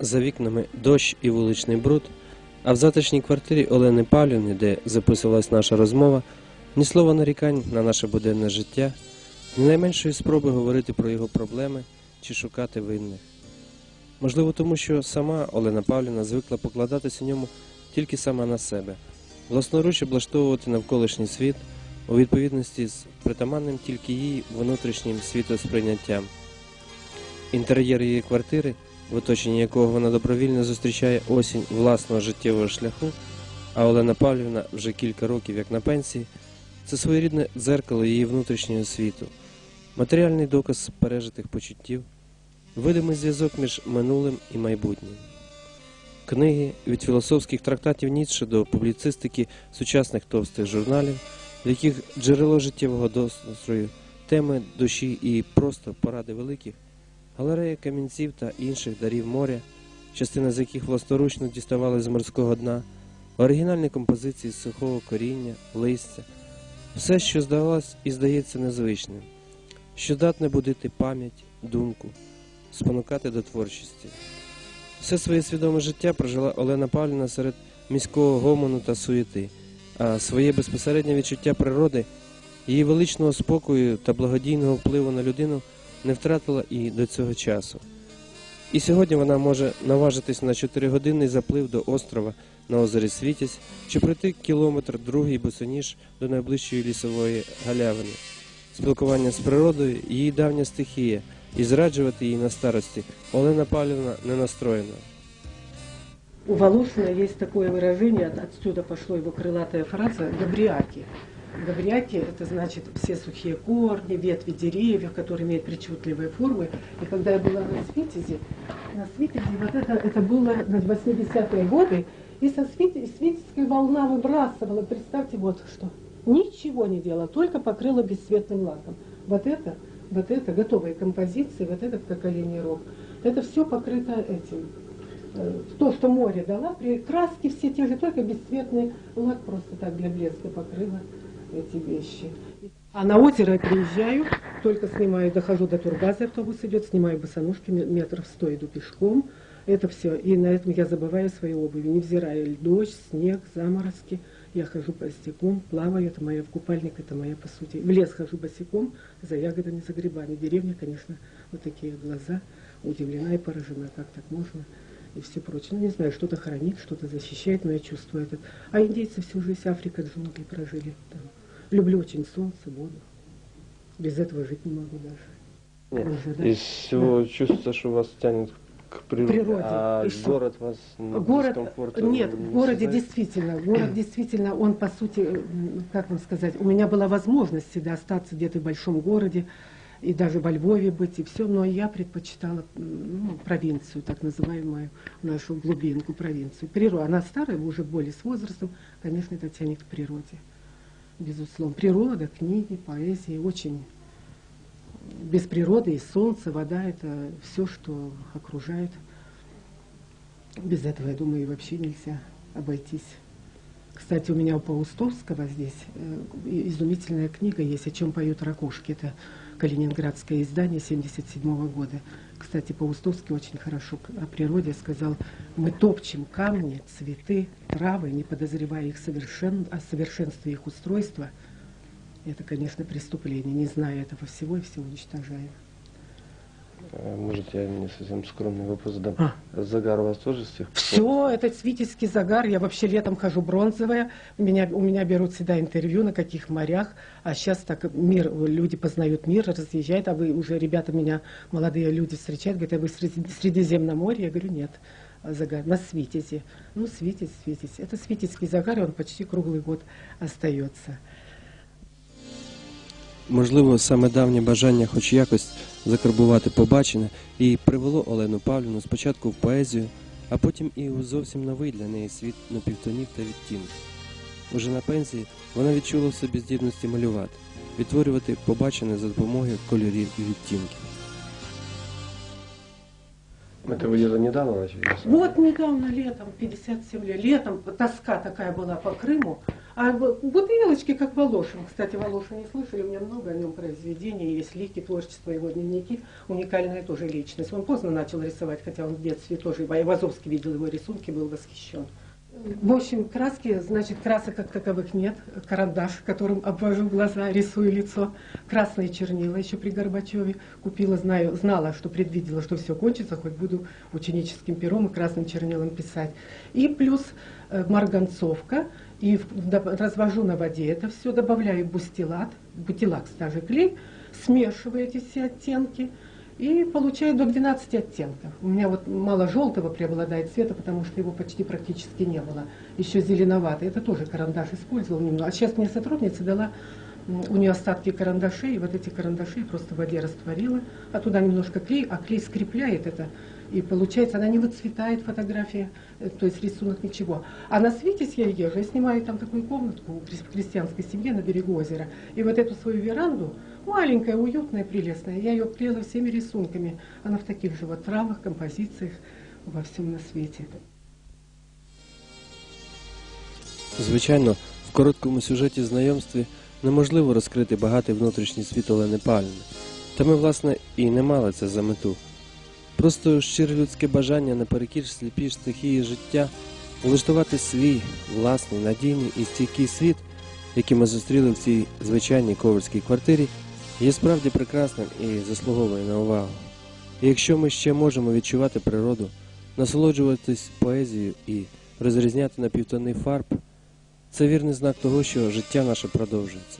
За вікнами дощ і вуличний бруд, а в затишній квартирі Олени Павлівни, де записувалась наша розмова, ні слова нарікань на наше буденне життя, ні найменшої спроби говорити про його проблеми чи шукати винних. Можливо, тому що сама Олена Павлівна звикла покладатися ньому тільки сама на себе, власноруч облаштовувати навколишній світ у відповідності з притаманним тільки її внутрішнім світосприйняттям. Інтер'єр її квартири, в оточенні якого вона добровільно зустрічає осінь власного життєвого шляху, а Олена Павлівна вже кілька років як на пенсії, це своєрідне дзеркало її внутрішнього світу, матеріальний доказ пережитих почуттів, видимий зв'язок між минулим і майбутнім. Книги від філософських трактатів Ніцше до публіцистики сучасних товстих журналів, в яких джерело життєвого дострою, теми душі і просто поради великих, галерея камінців та інших дарів моря, частина з яких власторучно діставали з морського дна, оригінальні композиції з сухого коріння, листя, все, що здавалось і здається незвичним, що здатне будити пам'ять, думку, спонукати до творчості. Все своє свідоме життя прожила Олена Павлівна серед міського гомону та суєти, а своє безпосереднє відчуття природи, її величного спокою та благодійного впливу на людину не втратила і до цього часу. І сьогодні вона може наважитись на 4-годинний заплив до острова на озері Світязь чи пройти кілометр другий босоніж до найближчої лісової галявини. Спілкування з природою її давня стихія, і зраджувати її на старості Олена Павлівна не настроєна. У Волошина есть такое выражение, отсюда пошло его крылатая фраза «габриаки». Габриаки – это значит все сухие корни, ветви деревьев, которые имеют причудливые формы. И когда я была на Свитезе, на Свитезе вот это, это было на 80-е годы, и со Свите- Свитецкой волна выбрасывала, представьте вот что, ничего не делала, только покрыла бесцветным лаком. Вот это, вот это, готовые композиции, вот этот как оленей рог, это все покрыто этим, э, то, что море дала, при краски все те же, только бесцветный лак просто так для блеска покрыла эти вещи. А на озеро я приезжаю, только снимаю, дохожу до Турбазы, автобус идет, снимаю босоножки, ме- метров сто иду пешком. Это все. И на этом я забываю свои обуви, невзирая дождь, снег, заморозки. Я хожу босиком, плаваю, это моя в купальник, это моя по сути. В лес хожу босиком, за ягодами, за грибами. Деревня, конечно, вот такие глаза, удивлена и поражена, как так можно и все прочее. Ну, не знаю, что-то хранит, что-то защищает, но я чувствую этот. А индейцы всю жизнь Африка, джунгли прожили там. Люблю очень солнце, воду. Без этого жить не могу даже. Нет, Уже, да? из всего чувствуется, что вас тянет к природе, Природе. а И город вас м, Город, дискомфортом нет, не в городе создает? действительно, город действительно, он по сути, как вам сказать, у меня была возможность всегда остаться где-то в большом городе, и даже во Львове быть, и все, но я предпочитала ну, провинцию, так называемую, нашу глубинку, провинцию. Природа, она старая, уже более с возрастом, конечно, это тянет к природе, безусловно. Природа, книги, поэзия, очень без природы и солнце, вода – это все, что окружает. Без этого, я думаю, и вообще нельзя обойтись. Кстати, у меня у Паустовского здесь э, изумительная книга есть «О чем поют ракушки». Это калининградское издание 1977 года. Кстати, Паустовский очень хорошо о природе сказал, мы топчем камни, цветы, травы, не подозревая их совершен... о совершенстве их устройства. Это, конечно, преступление. Не зная этого всего, и все уничтожаем. Э, Может, я не совсем скромный вопрос задам. А. Загар у вас тоже с тех пор? Все, это свитецкий загар. Я вообще летом хожу бронзовая. Меня, у меня берут всегда интервью, на каких морях. А сейчас так мир, люди познают мир, разъезжают. А вы уже, ребята, меня, молодые люди встречают. Говорят, а вы Среди- Средиземном море? Я говорю, нет. Загар на Свитезе. Ну, Свитец, Свитец. Это свитецкий загар, и он почти круглый год остается. Можливо, саме давнє бажання хоч якось закарбувати побачене і привело Олену Павлівну спочатку в поезію, а потім і у зовсім новий для неї світ напівтонів та відтінків. Уже на пенсії вона відчула в собі здібності малювати, відтворювати побачене за допомогою кольорів і відтінків. Это вы где-то недавно начали? Вот недавно, летом, 57 лет, летом тоска такая была по Крыму, А в- бутылочки, как Волошин. Кстати, Волошин не слышали, у меня много о нем произведений, есть лики, творчество его дневники. Уникальная тоже личность. Он поздно начал рисовать, хотя он в детстве тоже, и Вазовский видел его рисунки, был восхищен. В общем, краски, значит, красок как таковых нет. Карандаш, которым обвожу глаза, рисую лицо. Красные чернила еще при Горбачеве. Купила, знаю, знала, что предвидела, что все кончится, хоть буду ученическим пером и красным чернилом писать. И плюс э, марганцовка. И в- доб- развожу на воде это все, добавляю бустилат, бутилакс даже клей, смешиваю эти все оттенки и получаю до 12 оттенков. У меня вот мало желтого преобладает цвета, потому что его почти практически не было. Еще зеленоватый. Это тоже карандаш использовал немного. А сейчас мне сотрудница дала у нее остатки карандашей, и вот эти карандаши просто в воде растворила, а туда немножко клей, а клей скрепляет это, и получается, она не выцветает фотография, э, то есть рисунок ничего. А на Свитесь я езжу, я снимаю там такую комнатку в крес- крестьянской семье на берегу озера, и вот эту свою веранду, маленькая, уютная, прелестная, я ее обклеила всеми рисунками, она в таких же вот травах, композициях, во всем на свете. Звичайно, в короткому сюжеті знайомстві неможливо розкрити багатий внутрішній світ Олени Павлівни. Та ми, власне, і не мали це за мету. Просто щире людське бажання наперекір сліпій стихії життя влаштувати свій власний надійний і стійкий світ, який ми зустріли в цій звичайній ковальській квартирі, є справді прекрасним і заслуговує на увагу. І якщо ми ще можемо відчувати природу, насолоджуватись поезією і розрізняти на півтони фарб, це вірний знак того, що життя наше продовжується.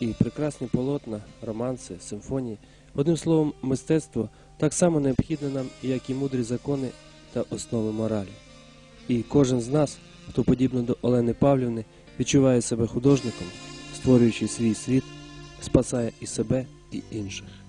І прекрасні полотна, романси, симфонії, одним словом, мистецтво так само необхідне нам, як і мудрі закони та основи моралі. І кожен з нас, хто подібно до Олени Павлівни, відчуває себе художником, створюючи свій світ, спасає і себе, і інших.